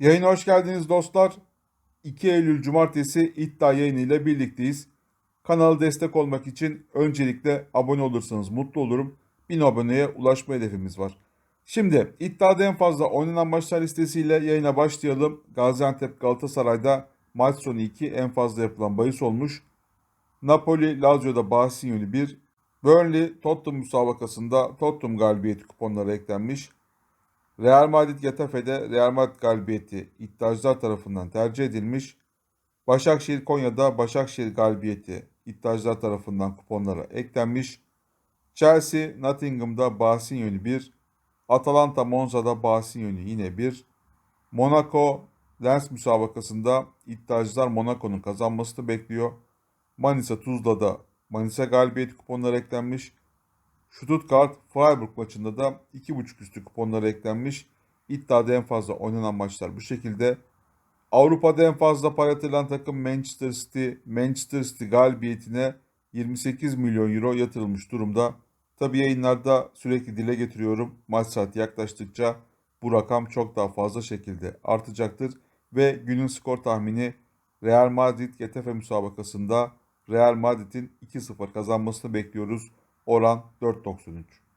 Yayına hoş geldiniz dostlar. 2 Eylül Cumartesi iddia yayını ile birlikteyiz. Kanala destek olmak için öncelikle abone olursanız mutlu olurum. 1000 aboneye ulaşma hedefimiz var. Şimdi iddiada en fazla oynanan maçlar listesiyle yayına başlayalım. Gaziantep Galatasaray'da maç sonu 2 en fazla yapılan bahis olmuş. Napoli Lazio'da bahisin yönü 1. Burnley Tottenham müsabakasında Tottenham galibiyeti kuponları eklenmiş. Real Madrid Getafe'de Real Madrid galibiyeti iddiacılar tarafından tercih edilmiş. Başakşehir Konya'da Başakşehir galibiyeti iddiacılar tarafından kuponlara eklenmiş. Chelsea Nottingham'da bahisin yönü 1. Atalanta Monza'da bahisin yönü yine 1. Monaco Lens müsabakasında iddiacılar Monaco'nun kazanmasını bekliyor. Manisa Tuzla'da Manisa galibiyeti kuponları eklenmiş. Stuttgart Freiburg maçında da 2.5 üstü kuponları eklenmiş. İddiada en fazla oynanan maçlar bu şekilde. Avrupa'da en fazla para yatıran takım Manchester City. Manchester City galibiyetine 28 milyon euro yatırılmış durumda. Tabi yayınlarda sürekli dile getiriyorum. Maç saati yaklaştıkça bu rakam çok daha fazla şekilde artacaktır. Ve günün skor tahmini Real Madrid Getafe müsabakasında Real Madrid'in 2-0 kazanmasını bekliyoruz. Oran 4.93.